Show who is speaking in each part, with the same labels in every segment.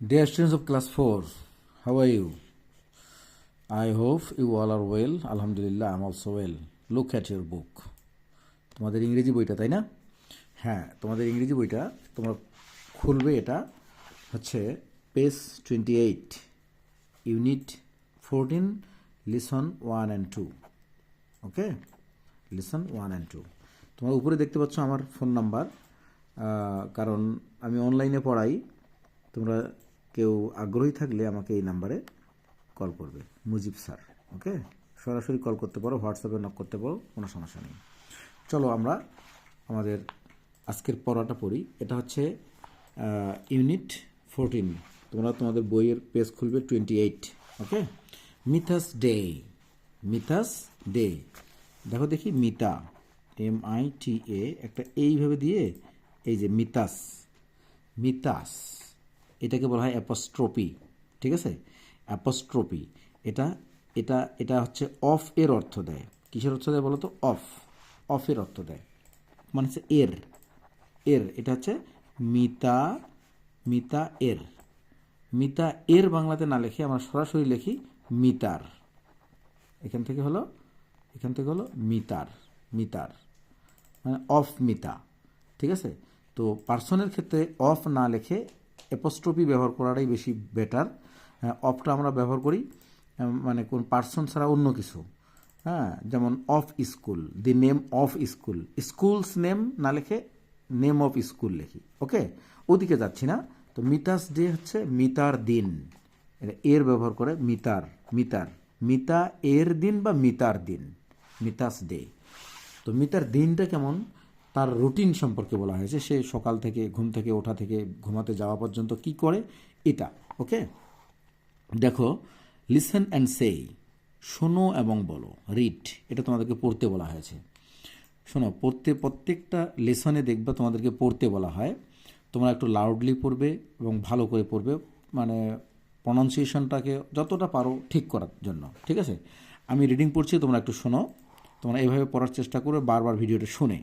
Speaker 1: Dear students of class 4, how are you? I hope you all are well. Alhamdulillah, I'm also well. Look at your book. তোমাদের ইংরেজি বইটা তাই না হ্যাঁ তোমাদের ইংরেজি বইটা তোমরা খুলবে এটা হচ্ছে page twenty eight unit fourteen listen one and two okay listen one and two তোমরা উপরে দেখতে পাচ্ছ আমার ফোন নাম্বার কারণ আমি অনলাইনে পড়াই তোমরা কেউ আগ্রহী থাকলে আমাকে এই নাম্বারে কল করবে, মুজিব স্যার, ওকে? সরাসরি কল করতে পারো, হোয়াটসঅ্যাপে নক করতে পারো, কোনো সমস্যা নেই। চলো আমরা আমাদের আজকের পড়াটা পড়ি। এটা হচ্ছে ইউনিট ফোরটিন তোমরা তোমাদের বইয়ের পেজ খুলবে twenty eight okay? Mita's day Mita's day. দেখো দেখি, Mita M I T A একটা এইভাবে দিয়ে, এই যে মিতাস মিতাস। এটাকে বলা হয় অ্যাপস্ট্রপি, ঠিক আছে? অ্যাপস্ট্রপি, এটা এটা এটা হচ্ছে অফ এর অর্থ দেয়। কিসের অর্থ দেয় বলো তো অফ অফের অর্থ দেয়। মানে হচ্ছে এর এর, এটা হচ্ছে মিতা মিতা এর। মিতা এর বাংলাতে না লিখে আমরা সরাসরি লিখি মিতার। এখান থেকে হলো, এখান থেকে হলো মিতার মিতার। মানে অফ মিতা, ঠিক আছে? তো পার্সনের ক্ষেত্রে অফ না লিখে অ্যাপোস্ট্রপি ব্যবহার করাটাই বেশি বেটার অফটা আমরা ব্যবহার করি মানে কোন পার্সন ছাড়া অন্য কিছু। হ্যাঁ যেমন of school the name of school school's name না লিখে নেম অফ স্কুল লেখি ওকে ওদিকে যাচ্ছি না, তো মিতাস ডে হচ্ছে মিতার দিন। এর ব্যবহার করে মিতার মিতার মিতা এর দিন বা মিতার দিন মিতাস ডে তো মিতার দিনটা কেমন? তার রুটিন সম্পর্কে বলা হয়েছে, সে সকাল থেকে, ঘুম থেকে, ওঠা থেকে, ঘুমাতে যাওয়া পর্যন্ত কি করে? এটা, ওকে? দেখো লিসেন অ্যান্ড সে শোনো এবং বলো রিড এটা তোমাদেরকে পড়তে বলা হয়েছে। শোনো, পড়তে, প্রত্যেকটা লেসনে দেখবে তোমাদেরকে পড়তে বলা হয়। তোমরা একটু লাউডলি পড়বে এবং ভালো করে পড়বে মানে প্রনাউন্সিয়েশনটাকে যতটা পারো ঠিক করার জন্য, ঠিক আছে? আমি রিডিং পড়ছি, তোমরা একটু শোনো। তোমরা এভাবে পড়ার চেষ্টা করবে বারবার ভিডিওটা শুনে।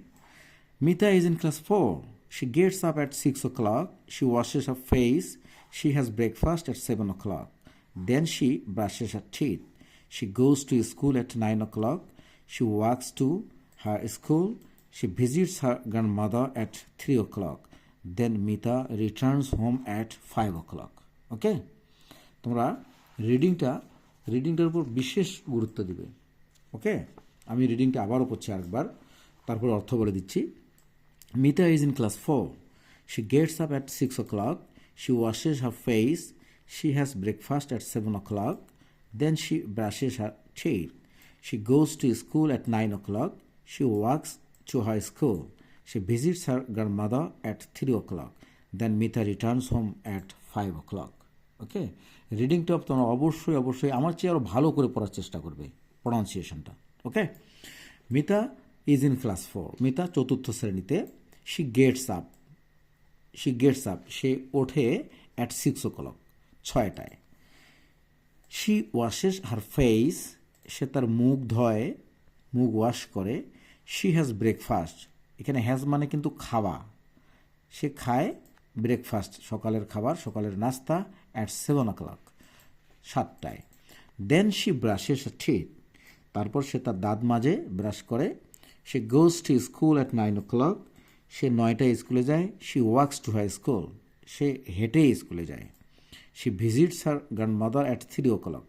Speaker 1: Mita is in class 4. She gets up at 6 o'clock. She washes her face. She has breakfast at 7 o'clock. Then she brushes her teeth. She goes to school at 9 o'clock. She walks to her school. She visits her grandmother at 3 o'clock. Then Mita returns home at 5 o'clock. Okay? তোমরা রিডিংটা রিডিংটার উপর বিশেষ গুরুত্ব দিবে ওকে আমি রিডিংটা আবারও পড়ছি আরেকবার তারপর অর্থ বলে দিচ্ছি Mita is in class four She gets up at six o'clock she washes her face she has breakfast at seven o'clock then she brushes her teeth. She goes to school at 9 o'clock. She walks to her school. She visits her grandmother at 3 o'clock. Then Mita returns home at 5 o'clock. Okay রিডিংটা তোমরা অবশ্যই অবশ্যই আমার চেয়ে আরও ভালো করে পড়ার চেষ্টা করবে প্রনাউন্সিয়েশনটা okay Mita is in class four Mita চতুর্থ শ্রেণীতে she gets up she gets up সে ওঠে অ্যাট সিক্স ও ক্লক ছয়টায়। শি ওয়াশেস হার ফেস সে তার মুখ ধয়, মুখ ওয়াশ করে। শি হ্যাজ ব্রেকফাস্ট এখানে হ্যাজ মানে কিন্তু খাওয়া। সে খায় ব্রেকফাস্ট সকালের খাবার, সকালের নাস্তা অ্যাট সেভেন ও ক্লক সাতটায় দেন শি ব্রাশেস ঠিক তারপর সে তার দাঁত মাঝে ব্রাশ করে সে goes to school at nine o'clock সে নয়টায় স্কুলে যায়। She walks to high school সে হেঁটে স্কুলে যায়। সে visits her grandmother at three o'clock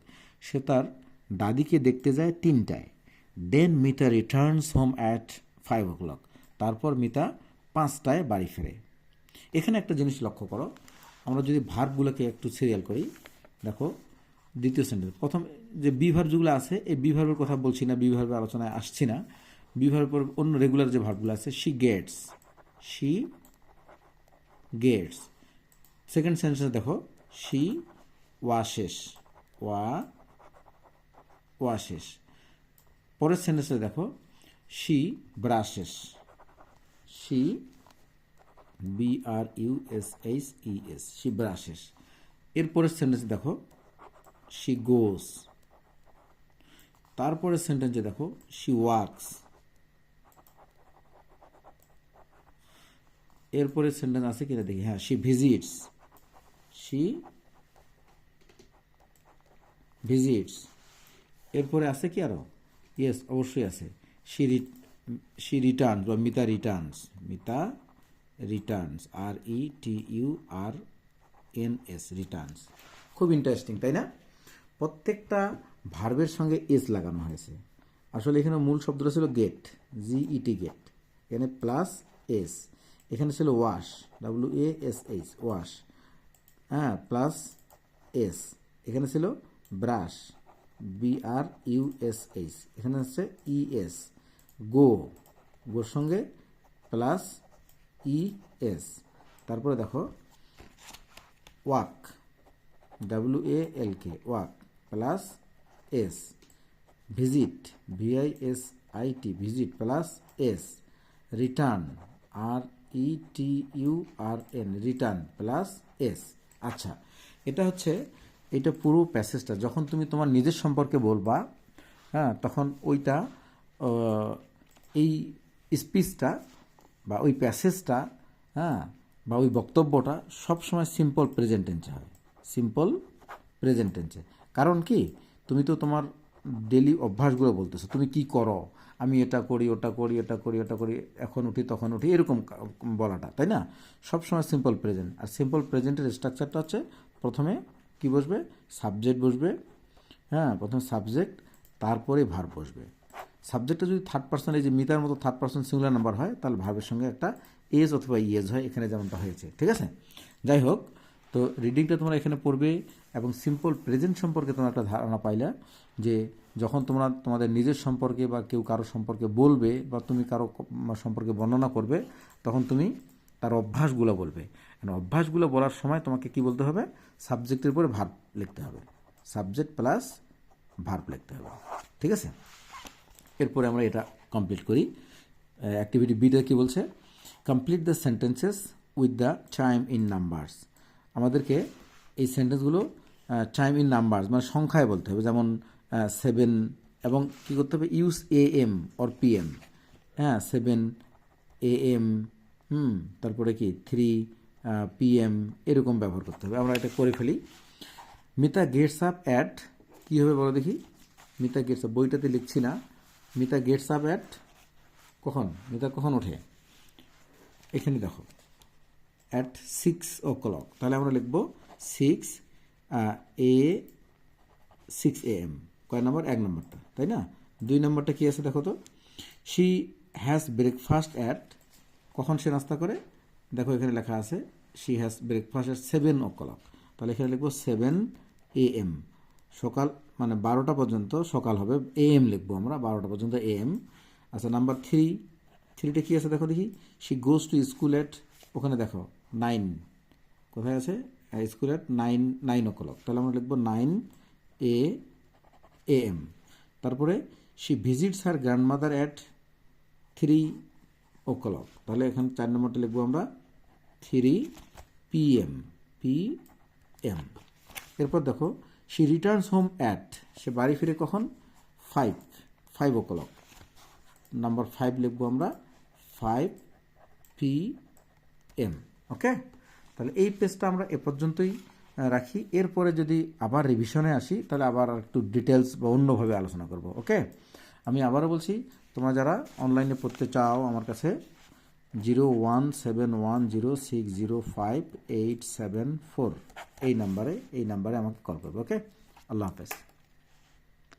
Speaker 1: সে তার দাদিকে দেখতে যায় তিনটায়। Then Mita returns home at five o'clock তারপর মিতা পাঁচটায় বাড়ি ফেরে। এখানে একটা জিনিস লক্ষ্য করো। আমরা যদি ভার্বগুলোকে একটু সিরিয়াল করি, দেখো, দ্বিতীয় সেন্টেন্স প্রথম যে বি ভার্বগুলো আছে, এই বি ভার্বের কথা বলছি না বি ভার্বের আলোচনায় আসছি না। বি ভার্বের পর অন্য রেগুলার যে ভার্বগুলো আছে she gets she gets second sentence দেখো শি ওয়াশেস ওয়া ওয়াশেস পরের সেন্টেন্সে দেখো she brushes she B R U S H E S she brushes এরপরের সেন্টেন্স দেখো শি গোস তারপরের সেন্টেন্সে দেখো শি ওয়ার্কস এরপরে সেন্টেন্স আছে কিনা দেখি। হ্যাঁ শি ভিজিটস শি ভিজিটস এরপরে আছে কি আরও ইয়েস অবশ্যই আছে। শি শি রিটার্ন বা Mita returns Mita returns R E T U R N S returns খুব ইন্টারেস্টিং তাই না? প্রত্যেকটা ভার্বের সঙ্গে এস লাগানো হয়েছে। আসলে এখানে মূল শব্দটা ছিল get G E T get এখানে প্লাস এস এখানে ছিল wash W A S H wash হ্যাঁ প্লাস এস এখানে ছিল brush B R U S H এখানে হচ্ছে ই এস গো গোর সঙ্গে প্লাস ই এস তারপরে দেখো walk W A L K walk plus S visit V I S I T visit plus S return R E T U R N return plus S আচ্ছা এটা হচ্ছে, এটা পুরো প্যাসেজটা যখন তুমি তোমার নিজের সম্পর্কে বলবা হ্যাঁ তখন ওইটা এই স্পিচটা বা ওই প্যাসেজটা হ্যাঁ বা ওই বক্তব্যটা সবসময় সিম্পল প্রেজেন্ট টেন্সে হয়। সিম্পল প্রেজেন্ট টেন্সে কারণ কি? তুমি তো তোমার ডেলি অভ্যাসগুলো বলতেছো, তুমি কি করো? আমি এটা করি, ওটা করি, এটা করি, ওটা করি, এখন উঠি, তখন উঠি, এরকম বলাটা, তাই না? সবসময় সিম্পল প্রেজেন্ট আর সিম্পল প্রেজেন্টের স্ট্রাকচারটা হচ্ছে প্রথমে কি বসবে? সাবজেক্ট বসবে হ্যাঁ প্রথমে সাবজেক্ট তারপরে ভার বসবে। সাবজেক্টটা যদি থার্ড পার্সন এই যে মিতার মতো থার্ড পার্সন সিঙ্গুলার নাম্বার হয়, তাহলে ভার্বের সঙ্গে একটা এজ অথবা ইয়েজ হয়, এখানে যেমনটা হয়েছে, ঠিক আছে? যাই হোক তো রিডিংটা তোমরা এখানে পড়বে এবং সিম্পল প্রেজেন্ট সম্পর্কে তোমরা একটা ধারণা পাইলা যে যখন তোমরা তোমাদের নিজের সম্পর্কে বা কেউ কারও সম্পর্কে বলবে বা তুমি কারও সম্পর্কে বর্ণনা করবে, তখন তুমি তার অভ্যাসগুলো বলবে। অভ্যাসগুলো বলার সময় তোমাকে কি বলতে হবে? সাবজেক্টের উপরে ভার্ব লিখতে হবে। সাবজেক্ট প্লাস ভার্ব লিখতে হবে। ঠিক আছে? এরপরে আমরা এটা কমপ্লিট করি। অ্যাক্টিভিটি বিটা কি বলছে? Complete the sentences with the time in numbers আমাদেরকে এই সেন্টেন্সগুলো টাইম ইন নাম্বারস মানে সংখ্যায় বলতে হবে। যেমন সেভেন এবং কি করতে হবে? Use A M or P M হ্যাঁ সেভেন এ এম হুম, তারপরে কি? থ্রি পি এম এরকম ব্যবহার করতে হবে। আমরা এটা করে ফেলি। মিতা গেটস আপ অ্যাট কী হবে বলো দেখি? মিতা গেটস আপ বইটাতে লিখছি না। মিতা গেটস আপ অ্যাট কখন? মিতা কখন ওঠে? এখানে দেখো। অ্যাট সিক্স ও ক্লক তাহলে আমরা লিখব six A six A M কয় নম্বর? এক নম্বরটা, তাই না? দুই নম্বরটা কি আছে দেখো তো? শি হ্যাজ ব্রেকফাস্ট অ্যাট কখন সে নাস্তা করে? দেখো এখানে লেখা আছে she has breakfast at seven o'clock তাহলে এখানে লিখব সেভেন এ এম সকাল মানে বারোটা পর্যন্ত সকাল হবে এ এম লিখব আমরা, বারোটা পর্যন্ত এ এম আচ্ছা নাম্বার থ্রি থ্রিটা কি আছে দেখো দেখি? She goes to school at ওখানে দেখো নাইন। কোথায় আছে? High school at nine nine o'clock তাহলে আমরা লিখব নাইন এ এম তারপরে she visits her grandmother at three o'clock তাহলে এখানে চার নম্বরটা লিখব আমরা three P M P M এরপর দেখো শি রিটার্নস হোম অ্যাট সে বাড়ি ফিরে কখন? ফাইভ ফাইভ ও ক্লক নাম্বার ফাইভ লিখব আমরা ফাইভ পি এম ওকে তাহলে এই পেজটা আমরা এ পর্যন্তই রাখি। এরপরে যদি আবার রিভিশনে আসি, তাহলে আবার একটু ডিটেলস বা অন্যভাবে আলোচনা করব ওকে আমি আবারও বলছি, তোমরা যারা অনলাইনে পড়তে চাও আমার কাছে zero one seven one zero six zero five eight seven four এই নাম্বারে এই নাম্বারে আমাকে কল করবে ওকে আল্লাহ হাফেজ।